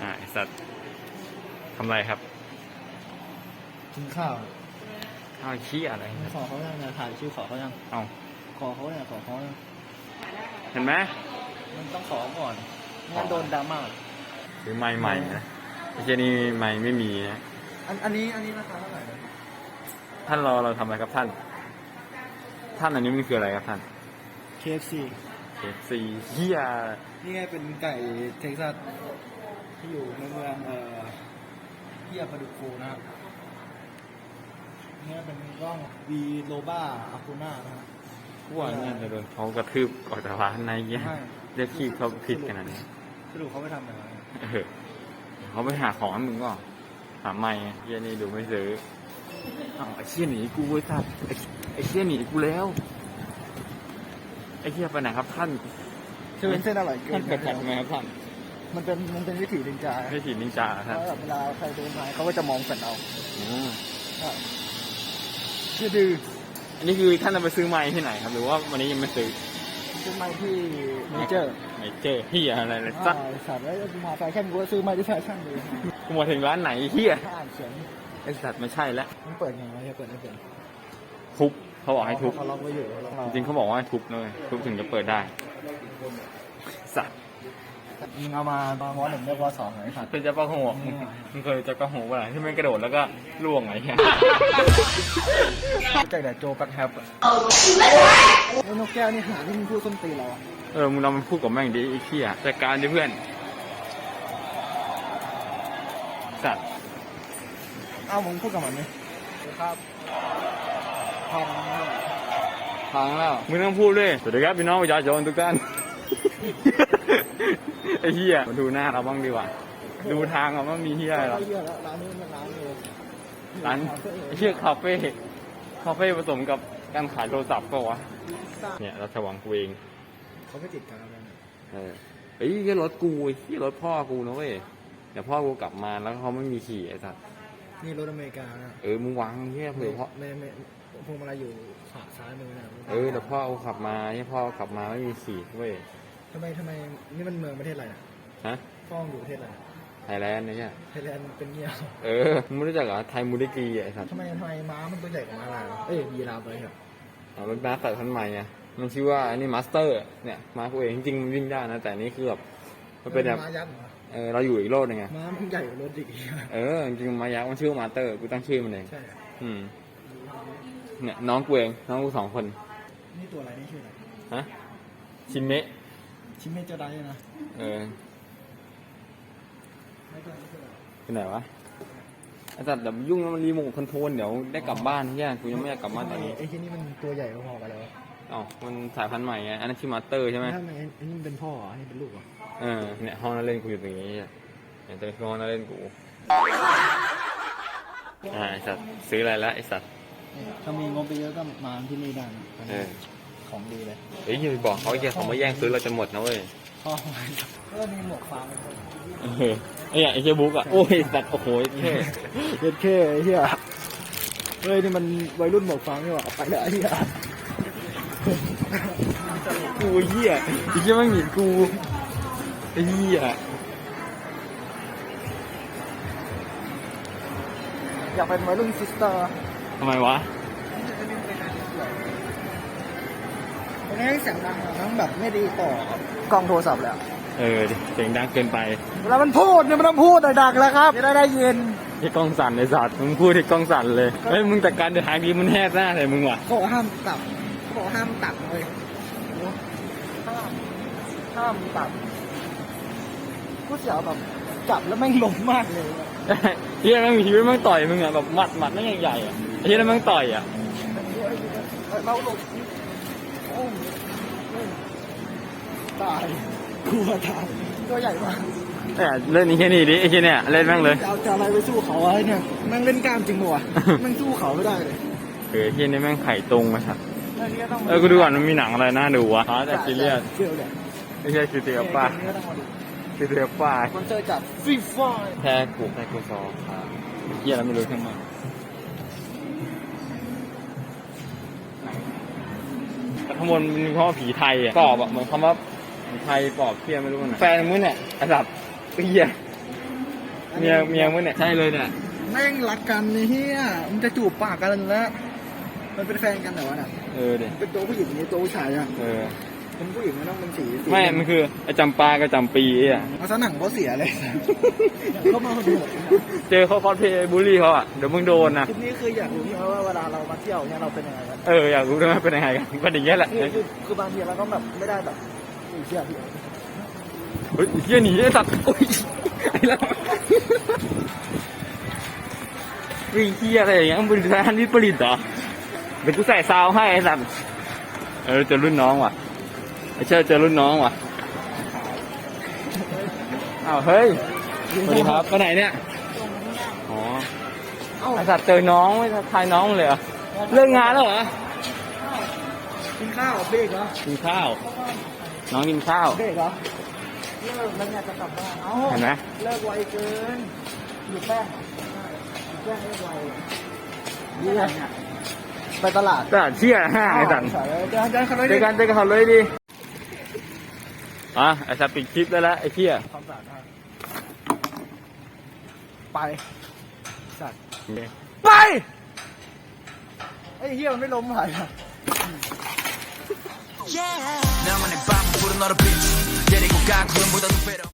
อ่าไอสัตว์ทำไรครับ กินข้าวข้าวขี้อะไรขอเขายังเนี่ยถ่ายชื่อขอเขายังเอาขอเขาเนี่ยขอเขายังเห็นไหมมันต้องขอก่อนไม่งั้นโดนดราม่าซื้อไม้ใหม่นะไอ้เจนี่ไม้ไม่มีนะอันอันนี้อันนี้ราคาเท่าไหร่นะท่านรอเราทำอะไรครับท่าน ท่านอันนี้มันคืออะไรครับท่าน KFC เคฟซีเฮียนี่ไงเป็นไก่เท็กซัส ที่อยู่ในเมืองเอ่อเฮียปาดุโคนะครับนี่เป็นกล้องวีโลบ้าอาคูน่านะครับ พวกเนี่ยจะโดนเขากระทืบออกจากร้านในเงี้ยใช่ เรียกขี้เขาผิดขนาดนี้สรุปเขาไปทำอะไรเออเขาไปหาของให้มึงก็หาไม่เฮียนี่ดูไม่ซื้ออ้าวไอ้เชี่ยหนีกูไอ้สัตว์ไอ้ไอ้เชี่ยหนีกูแล้วไอ้เชี่ยไปไหนครับท่านคือเป็นเส้นอร่อยเกิท่านนเกิดขัดทำไมครับท่าน มันเป็นมันเป็นวิถีดินจาไม่ถีนินจาเพท่านราะแบบเวลาใครเดินมาเขาก็จะมองแฟนเราอืมคือดื้ออันนี้คือท่านจะไปซื้อไม้ที่ไหนครับ หรือว่าวันนี้ยังไม่ซื้อซื้อไม้ที่เมเจอร์ไม่เจอเฮียอะไรเลยสักอ่าสัตว์แล้วมาแฟชั่นกูก็ซื้อไม้ที่แฟชั่นเลยกูมาถึงร้านไหนเฮียถ้าอ่านเขียนไอสัตว์ไม่ใช่แล้วมันเปิดยังไงเปิดไม่เปิดทุบเขาบอกให้ทุบเขาล็อกไว้อยู่ล็อกเราจริงๆเขาบอกว่าให้ทุบเลยทุบถึงจะเปิดได้สัตว์ มึงเอามาตอนวหนึ่งเรียกว่าสองไอ้สัตว์เคยจะปะหัวมึงเคยจะปะหัวป่ะที่มันกระโดดแล้วก็ล่วงไอ้เหี้ยจากแต่โจแบ็คแฮปแล้วนกแก้วนี่หาที่มึงพูดส้นตีนเราอะเออมึงลองมาพูดกับแม่งดิไอ้เหี้ยจัดการดิเพื่อน สัตว์เอ้ามึงพูดกับมันไหมครับพังพังแล้ว มึงต้องพูดด้วยสวัสดีครับพี่น้องประชาชนทุกท่าน ไอ้เหี้ยมาดูหน้าเราบ้างดีกว่า ดูทางเราว่ามีเหี้ยอะไรหรอเยอะแล้วร้านนี้มันร้านเลยร้านไอ้เหี้ยคาเฟ่คาเฟ่ผสมกับการขายโทรศัพท์ก็วะเนี่ยรัชวังกูเองเขาไม่ติดกันแล้วนะเออเฮ้ยแค่รถกูไอ้ที่รถพ่อกูนะเว้ยเดี๋ยวพ่อกูกลับมาแล้วเขาไม่มีขี่ไอ้สัสนี่รถอเมริกานะเออมึงวางเฮียเผื่อพ่อไม่ไม่พวงมาลัยอยู่ขาซ้ายมือนะเออเดี๋ยวพ่อกูขับมาให้พ่อกลับมาไม่มีขี่เว้ย ทำไมทำไมนี่มันเมืองประเทศอะไรนะฮะฟ้องอยู่ประเทศอะไรไทยแลนด์เนี่ยไทยแลนด์เป็นเงี้ยเออมึงไม่รู้จักเหรอไทยมูดิกีไอ้สัสทำไมทำไมม้ามันตัวใหญ่กว่าม้าลายวะเอ้ยยีราฟไปครับเอารถม้าสายพันธุ์ใหม่ไงมันชื่อว่าอันนี้มาสเตอร์เนี่ยม้ากูเองจริงๆมันวิ่งได้นะแต่อันนี่คือแบบมันเป็นแบบม้ายักษ์เหรอเออเราอยู่อีกโลกหนึงไงม้ามันใหญ่กว่ารถอีกเออจริงๆมายักษ์มันชื่อว่ามาสเตอร์กูตั้งชื่อมันเองใช่เหรออืมเนี่ยน้องกูเองน้องกูสองคนนี่ตัวอะไรนี่ชื่ออะไรฮะชินเมะ ชิเมเจอร์ไดนะ เออไม่ตัวนี้ชื่ออะไรไปไหนวะไอ้สัตว์เดี๋ยวยุ่งแล้วมันรีโมทคอนโทรลเดี๋ยวได้กลับบ้านที่ยกูยังไม่อยากกลับบ้านตอนนี้ไอ้ที่นี่มันตัวใหญ่พอๆกันเลยวะอ๋อมันสายพันธุ์ใหม่ไงอันนั้นชื่อมาสเตอร์ใช่ไหมทำไมไอ้นี่มันเป็นพ่อเหรออันนี้เป็นลูกเหรอเออเนี่ยห้องนั่งเล่นกูอยู่ตรงนี้เนี่ยเนี่ยจะเป็นห้องนั่งเล่นกูอ่าไอ้สัตว์ซื้ออะไรละไอ้สัตว์เนี่ยถ้ามีงบไปเยอะก็มาที่นี่ได้นะเออ ของดีเลยเฮ้ยอย่าไปบอกเขาไอ้เหี้ยเขามาแย่งซื้อเราจะหมดนะเว้ยพ่อก็มีหมวกฟาร์มเออไอ้เหี้ยไอ้เหี้ยบุ๊กอะโอ้ยสัตว์โอ้โหเท่เย็ดเข้ไอ้เหี้ยเฮ้ยนี่มันวัยรุ่นหมวกฟาร์มนี่หว่าไปเลยไอ้เหี้ยกูไอ้เหี้ยไอ้เหี้ยแม่งหนีกูไอ้เหี้ยอยากเป็นวัยรุ่นซิสเตอร์ทำไมวะ ตรงนี้เสียงดังอะทั้งแบบไม่ดีต่อกล้องโทรศัพท์เลยอะเออดิเสียงดังเกินไปเวลามันพูดเนี่ยมันต้องพูดดังๆแล้วครับจะได้ได้ยินที่กล้องสั่นไอ้สัตว์มึงพูดที่กล้องสั่นเลยเฮ้ยมึงแต่การเดินทางดีมันแหกหน้าใส่มึงว่ะ เขาบอกว่าห้ามตับเขาบอกว่าห้ามตับเลยห้ามห้ามตับกูเสียวแบบจับแล้วแม่งล้มมากเลยเฮียแม่งมีชีวิตแม่งต่อยมึงอะแบบหมัดหมัดแม่งใหญ่ๆอะไอ้เฮียแล้วแม่งต่อยอะ เราหลบโอ้ย ตายกลัวตายตัวใหญ่มากแต่เล่นนี้แค่นี้ดิไอ้เฮียเนี่ยเล่นแม่งเลยจะเอาจะอะไรไปสู้เขาไอ้เนี่ยแม่งเล่นกล้ามจริงปะวะแม่งสู้เขาไม่ได้เลยเออเฮียนี่แม่งไข่ตรงมาสัตว์แล้วนี่ก็ต้องเออกูดูก่อนมันมีหนังอะไรน่าดูวะอ๋อแต่ซีเรียสเชื่อเลยไม่ใช่คือเตียป้านี่ก็ต้องมาดูคือเตียป้าคนเจอจัดฟรีไฟแพ้กูแพ้กูซอครับเฮียแล้วไม่รู้ทั้งหมด ข้างบนมันมีคำว่าผีไทยอะปอบอะเหมือนคำว่าผีไทยปอบเพี้ยไม่รู้มันอะแฟนมึงเนี่ยไอ้สัตว์เฮียเมียเมียมึงเนี่ยใช่เลยเนี่ยแม่งรักกันไอ้เฮียมันจะจูบปากกันแล้ว มันเป็นแฟนกันเหรอวะเนี่ยเออเด็เป็นตัวผู้หญิงนี่ตัวผู้ชายอะเออ เป็นผู้หญิงมันต้องเป็นสีสีไม่ มันคือไอ้จำปากับจำปีอะเอาซะหนังเขาเสียเลยเขามาคนเดียวเจอเขาคอสเพลย์บูลลี่เขาอะ เดี๋ยวมึงโดนนะคลิปนี้คืออยากรู้ที่ว่าเวลาเรามาเที่ยวเนี่ยเราเป็นยังไงกันเออ อยากรู้ด้วยว่าเป็นยังไงกันก็อย่างเงี้ยแหละคือคือคือบางทีเราก็แบบไม่ได้แบบอุ้ยเชี่ยพี่เฮ้ยไอ้เฮียหนีไอ้สัตว์โอ้ยไอ้แล้ววิ่งเฮียอะไรอย่างเงี้ยมึงเป็นทหารวิปริตเหรอเดี๋ยวกูใส่ซาวให้ไอ้สัตว์เออเจอรุ่นน้องว่ะ ไอ้เชื่อเจอรุ่นน้องว่ะอ้าวเฮ้ยสวัสดีครับไปไหนเนี่ยอ๋อเอ้าไอ้สัตว์เจอน้องไม่ทักทายน้องเลยเหรอเลิกงานแล้วเหรอกินข้าวเบรกเหรอกินข้าว น้องกินข้าวเบรกเหรอเลิกแล้วเนี่ยจะกลับบ้านเอ้าเห็นไหมเลิกไวเกินอยู่แป้งหยุดแป้งเลิกไวนี่ไงไปตลาดตลาดเชี่ยห้าไอ้สัตว์เดี๋ยวเดี๋ยวเขาเลยเจอกันเจอกันเขาเลยดิ อ่ะไอ้สัตว์ปิดคลิปได้แล้วไอ้เชี่ย ความสะอาดให้ไปสัตว์ไปไอ้เหี้ยมันไม่ล้มหายอ่ะ 나만의 밤 부른 너를 빛 데리고 가 구름보다 높이로